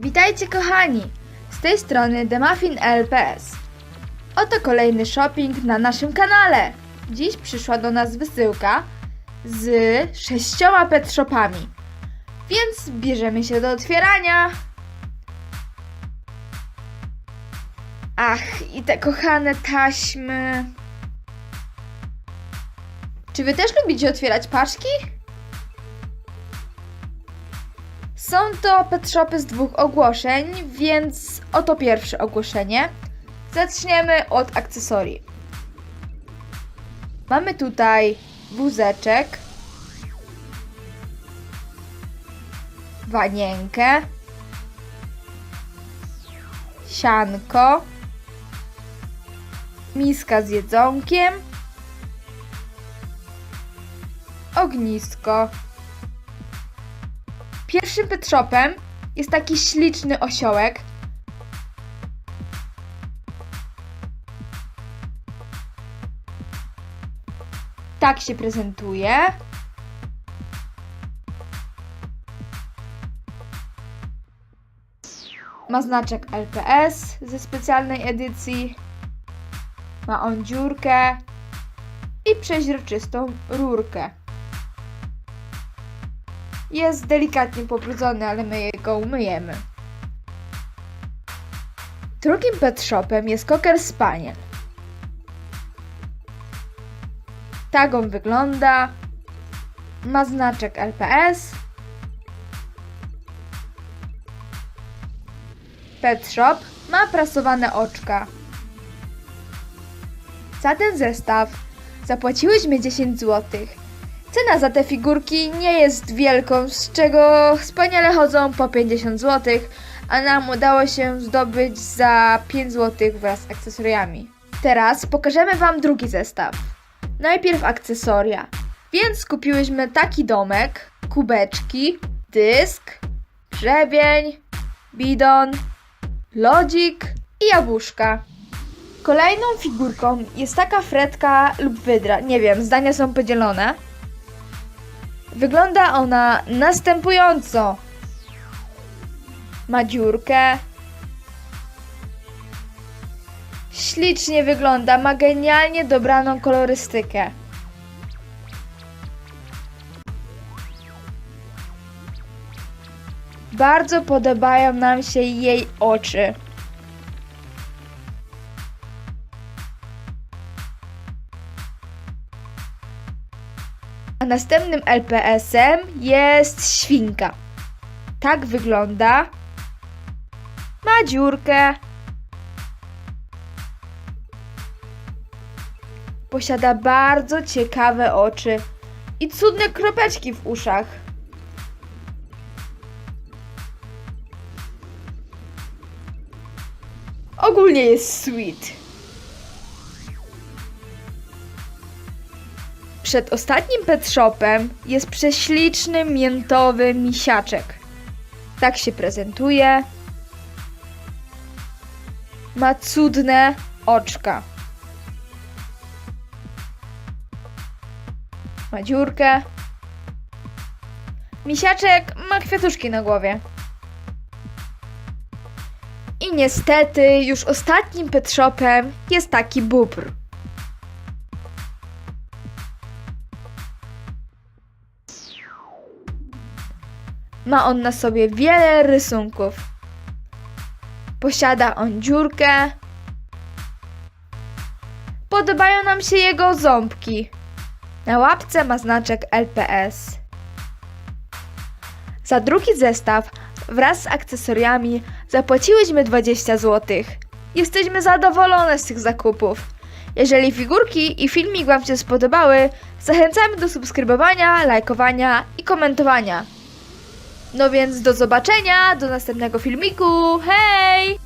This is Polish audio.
Witajcie kochani! Z tej strony The Muffin LPS. Oto kolejny shopping na naszym kanale. Dziś przyszła do nas wysyłka z sześcioma pet shopami. Więc bierzemy się do otwierania. Ach, i te kochane taśmy. Czy wy też lubicie otwierać paczki? Są to pet shopy z dwóch ogłoszeń, więc oto pierwsze ogłoszenie. Zaczniemy od akcesorii. Mamy tutaj wózeczek, wanienkę, sianko, miska z jedzonkiem, ognisko. Pierwszym pet shopem jest taki śliczny osiołek. Tak się prezentuje. Ma znaczek LPS ze specjalnej edycji. Ma on dziurkę i przeźroczystą rurkę. Jest delikatnie pobrudzony, ale my go umyjemy. Drugim pet shopem jest Cocker Spaniel. Tak on wygląda. Ma znaczek LPS. Pet Shop ma prasowane oczka. Za ten zestaw zapłaciłyśmy 10 zł. Cena za te figurki nie jest wielką, z czego wspaniale chodzą po 50 zł, a nam udało się zdobyć za 5 zł wraz z akcesoriami. Teraz pokażemy Wam drugi zestaw. Najpierw akcesoria, więc kupiłyśmy taki domek, kubeczki, dysk, grzebień, bidon, lodzik i jabłuszka. Kolejną figurką jest taka fredka lub wydra. Nie wiem, zdania są podzielone. Wygląda ona następująco. Ma dziurkę. Ślicznie wygląda, ma genialnie dobraną kolorystykę. Bardzo podobają nam się jej oczy. A następnym LPS-em jest świnka. Tak wygląda. Ma dziurkę. Posiada bardzo ciekawe oczy i cudne kropeczki w uszach. Ogólnie jest sweet. Przed ostatnim pet shopem jest prześliczny miętowy misiaczek. Tak się prezentuje. Ma cudne oczka. Ma dziurkę. Misiaczek ma kwiatuszki na głowie. I niestety już ostatnim pet shopem jest taki bubr. Ma on na sobie wiele rysunków. Posiada on dziurkę. Podobają nam się jego ząbki. Na łapce ma znaczek LPS. Za drugi zestaw wraz z akcesoriami zapłaciłyśmy 20 zł. Jesteśmy zadowolone z tych zakupów. Jeżeli figurki i filmik Wam się spodobały, zachęcamy do subskrybowania, lajkowania i komentowania. No więc do zobaczenia, do następnego filmiku. Hej!